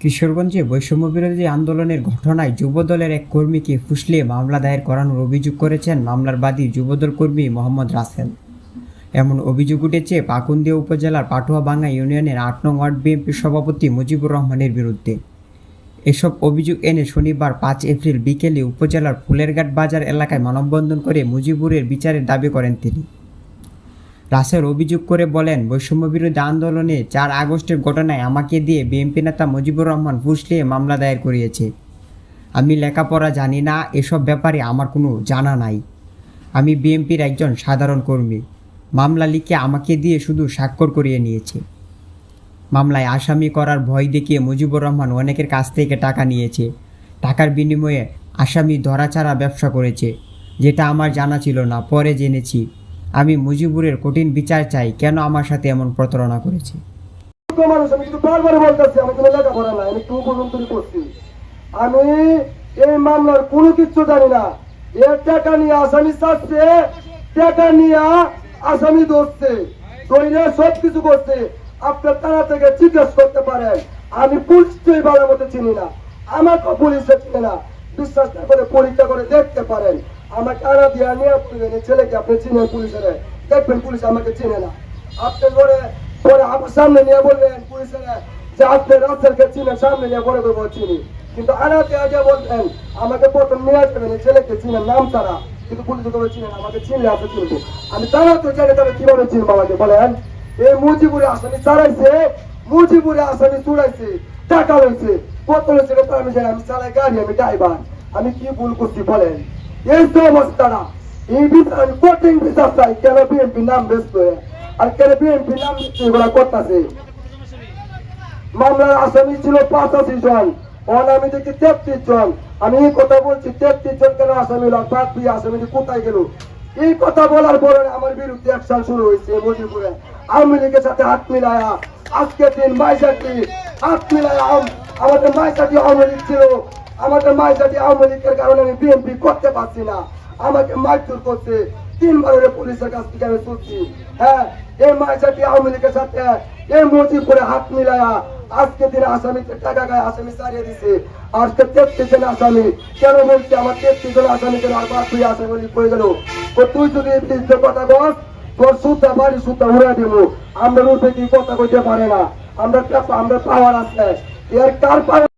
কিশোরগঞ্জে বৈষম্য বিরোধী আন্দোলনের ঘটনায় যুবদলের এক কর্মীকে ফুসলিয়ে মামলা দায়ের করানোর অভিযোগ করেছেন মামলার বাদী যুবদল কর্মী মোহাম্মদ রাসেল। এমন অভিযোগ উঠেছে পাকুন্দিয়া উপজেলার পাটুয়াবাঙ্গা ইউনিয়নের আট নং ওয়ার্ড বিএনপির সভাপতি মুজিবুর রহমানের বিরুদ্ধে। এসব অভিযোগ এনে শনিবার পাঁচ এপ্রিল বিকেলে উপজেলার ফুলেরঘাট বাজার এলাকায় মানববন্ধন করে মুজিবুরের বিচারের দাবি করেন তিনি। রাসেল অভিযোগ করে বলেন বৈষম্য বিরোধী আন্দোলনে চার আগস্টের ঘটনায় আমাকে দিয়ে বিএনপি নেতা মুজিবুর রহমান ফুসলিয়ে মামলা দায়ের করিয়েছে। আমি লেখাপড়া জানি না, এসব ব্যাপারে আমার কোনো জানা নাই। আমি বিএনপির একজন সাধারণ কর্মী। মামলা লিখে আমাকে দিয়ে শুধু স্বাক্ষর করিয়ে নিয়েছে। মামলায় আসামি করার ভয় দেখিয়ে মুজিবুর রহমান অনেকের কাছ থেকে টাকা নিয়েছে। টাকার বিনিময়ে আসামি ধরাছাড়া ব্যবসা করেছে, যেটা আমার জানা ছিল না, পরে জেনেছি। আমি মুজিবুরের কঠিন বিচার চাই, কেন আমার সাথে এমন প্রতারণা করেছে? আমি এই মামলার কোনো জানি না। এর টাকা নিয়ে আসামি চাচ্ছে টাকা নিয়ে আসামি ধরছে ধরে সব কিছু করছে। আপনার তারা থেকে জিজ্ঞেস করতে পারেন, আমি পুলিশকেই ভালো মতো চিনি না। আমাকে পুলিশে চিনে না। বিশ্বাস করে পরীক্ষা করে দেখতে পারেন। আমাকে আনা দিয়ে নিয়ে এই ছেলেকে আপনি চিনেন পুলিশের। দেখবেন পুলিশ আমাকে চিনে না। আপনি পরে পরে আমার সামনে নিয়ে বললেন পুলিশের যে আপনি রাস্তাকে চিনেন, সামনে নিয়ে পরে করব চিনি। কিন্তু আনাতে আগে বলতেন আমাকে প্রথম নিয়ে আসবেন ছেলেকে চিনেন, নাম তারা। কিন্তু পুলিশ করে চিনেন আমাকে চিনলে আপনি চিনবো আমি তারা তো জানি তারা কীভাবে চিনবো আমাকে, বলেন? এই মুজিবুরে আসামি চালাইছে, মুজিবুরে আসামি চুড়াইছে টাকা লইছে। কত লইছে আমি জানি, আমি চালাই গাড়ি, আমি ড্রাইভার। আমি কি ভুল করছি, বলেন? এই তো বিচার আমি কঠিন বিচার চাই, কেন বিএনপি নাম ব্যস্ত আর কেন বিএনপি নাম এগুলা মামলার আসামি ছিল পঁচাশি জন ওর আমি দেখি তেত্রিশ জন? আমি এই কথা বলছি, তেত্রিশ জন কেন আসামি হলো? বাদ দিয়ে আসামি কোথায় গেল? এই কথা বলার পরে আমার বিরুদ্ধে অ্যাকশন শুরু হয়েছে মজিপুরে আওয়ামী লীগের সাথে হাত মিলায়া, আজকের দিন মাইসাটি হাত মিলায়া আম- আমাদের মাইসাটি আওয়ামী লীগ ছিল। আমাদের মাইসাটি আওয়ামী লীগের কারণে আমি বিএনপি করতে পারছি না। আমাকে মারধর করছে। তিনবার পুলিশের কাছ থেকে আমি শুনছি। হ্যাঁ এই মাইসাটি আওয়ামী লীগের সাথে এই মজিপুরে হাত মিলায়া আজকে দিনে আসামিকে টাকা গায়ে আসামি সারিয়ে দিছে। আজকে তেত্রিশ জন আসামি। কেন বলছি আমার তেত্রিশ জন আসামি কেন আর বাদ তুই আসামি বলি পড়ে গেল তুই যদি এই কথা বল, তোর সুদ্ধা বাড়ি সুদ্ধা উড়ে দিব। আমরা রুটে কি, কথা কইতে পারে না। আমরা আমরা পাওয়ার আছে। এর কার পাওয়ার